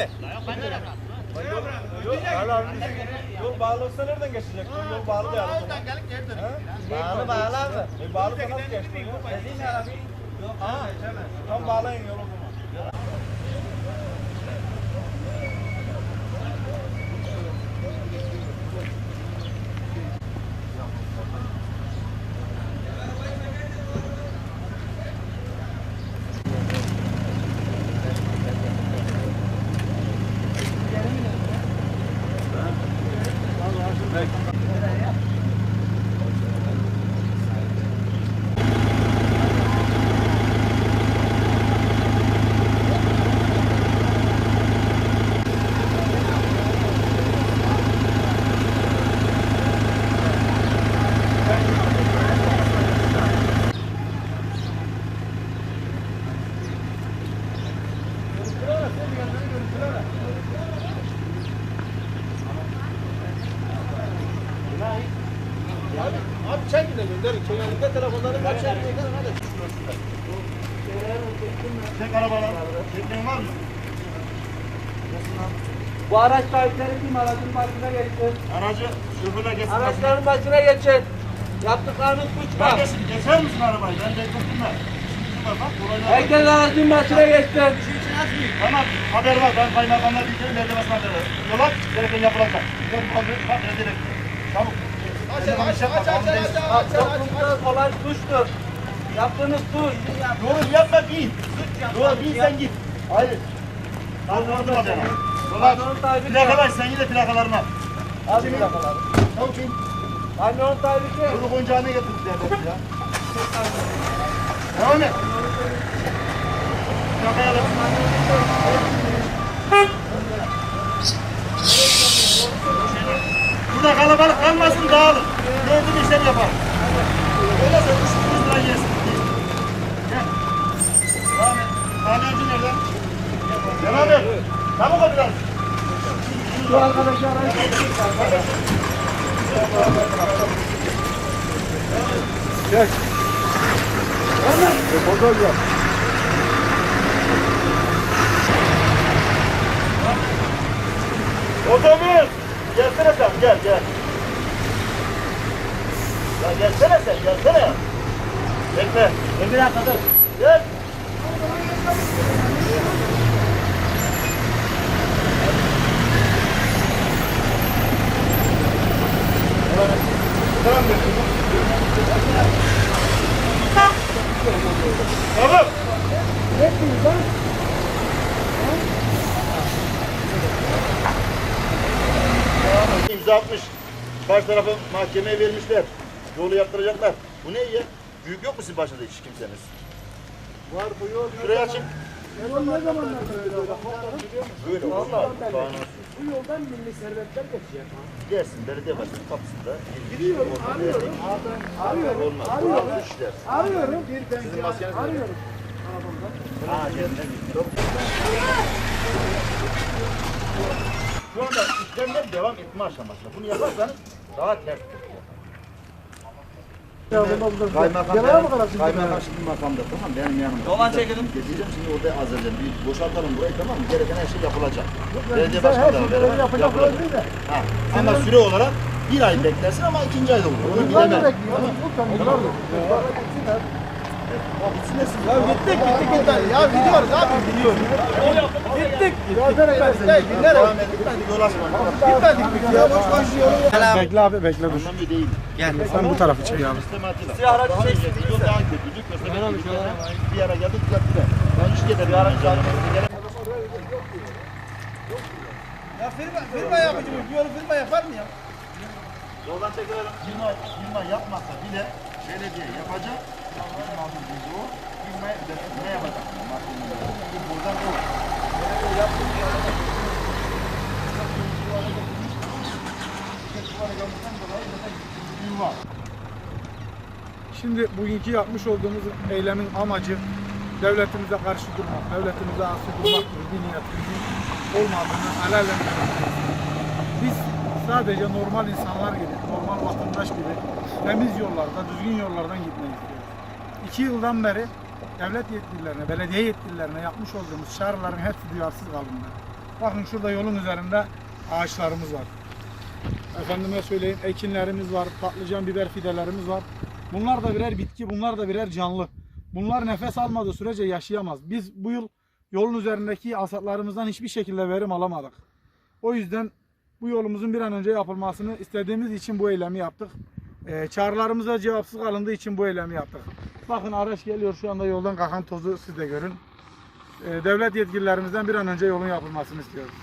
mi? Yol, hala yol bağlı olsa nereden geçecek? Yol bağlı değil. Oradan gelip geri dön. Bağlı bağlı abi. E bağlı da nasıl geçti? Dediğin arabayı tam bağlayın yolu o zaman. Abi çekin de gönderin. Çekin telefonları var. Çekin hadi. Çek arabalar. Çekmeyin var mı? Bu araç sahipleri kim? Aracın başına geçsin. Aracı şoförle geçsin. Araçların başına geçin. Yaptıklarınız suç var. Kardeşim geçer misin arabayı? Ben ben. Bak bak burayla. Herkes aracın başına geçsin. Tamam haber var. Ben kaymakamlar bilgilerim. Belediye başına haber ver. Yola gereken yapılacak. Bak rezil etme. Çabuk. Aç aç aç aç aç aç Bak aç aç. toplumda olay suçtur. Yaptığınız suç. Doğru yapma bin. Doğru bin sen git. Hayır. Kaldırmadım adamı. Plakalar sen yine plakalarına. Al bir plakaları. Çabuk in. Kamyonun sahibi kim? Çocuk oyuncağını getirdiler hep ya. Devam et. Plakaya da. Burada kalabalık kalmasın dağılın. Gördüğün işlem yapar. Öyleyse üç lira yesin. Gel. Devam et. Kamyoncu nerede? Devam et. Çabuk ol biraz. Şu arkadaşı arayın. Otobüs! Gelsene sen, gel gel. Ya gelsene sen, gelsene. Bekle. Bir dakika dur. Gel. Tamam. İmza atmış. Baş tarafı mahkemeye vermişler. Yolu yaptıracaklar. Bu ne ya? Büyük yok mu sizin başınızda hiç kimseniz? Var bu yol. Şurayı açın. Ne zamanlar böyle bak. Böyle. Kanun. Bu yoldan milli servetler geçecek. Gelsin belediye başkanı kapısında. Gidiyorum, arıyorum. Arıyorum, Olmaz. arıyorum. Olmaz. Arıyorum. Bir Sizin maskeniz nerede? Arıyorum. Ha, geldi. Şu anda işlemler devam etme aşamasında. Bunu yaparsanız daha ters. Kaymakam, benim, kaymakam şimdi makamda tamam benim yanımda. Dolan çekelim. Geçeceğim şimdi orada azalacağım. Bir boşaltalım burayı tamam mı? Gereken her şey yapılacak. Belediye başkanı da beraber yapılacak. Ha. Ama süre olarak bir ay beklersin ama ikinci ayda olur. Onu bilemem. Tamam. Ya bitsin Ya gittik gittik gittik. Ya gidiyoruz abi gidiyoruz. Gittik. Gittik. Gitmedik biz ya. Boş boş yolu. Bekle abi bekle dur. Değil. Sen bu tarafı çek abi. Siyah Daha çeksin, Yol daha kötüydü. Mesela bir ara geldi düzelttiler. Ben üç kere bir ara Ya firma, firma yapıcı bu. Yolu firma yapar mı ya? Yoldan çekiyorum. Firma, firma yapmasa bile belediye yapacak. Şimdi bugünkü yapmış olduğumuz eylemin amacı devletimize karşı durmak, devletimize asi durmaktır. Bir niyetimizin olmadığını alellendirmek. Biz sadece normal insanlar gibi, normal vatandaş gibi temiz yollarda, düzgün yollardan gitmeyi istiyoruz. İki yıldan beri devlet yetkililerine, belediye yetkililerine yapmış olduğumuz çağrıların hepsi duyarsız kalındı. Bakın şurada yolun üzerinde ağaçlarımız var. Efendime söyleyeyim ekinlerimiz var, patlıcan biber fidelerimiz var. Bunlar da birer bitki, bunlar da birer canlı. Bunlar nefes almadığı sürece yaşayamaz. Biz bu yıl yolun üzerindeki hasatlarımızdan hiçbir şekilde verim alamadık. O yüzden bu yolumuzun bir an önce yapılmasını istediğimiz için bu eylemi yaptık. Ee, çağrılarımıza cevapsız kalındığı için bu eylemi yaptık. Bakın araç geliyor şu anda yoldan kalkan tozu siz de görün. Ee, devlet yetkililerimizden bir an önce yolun yapılmasını istiyoruz.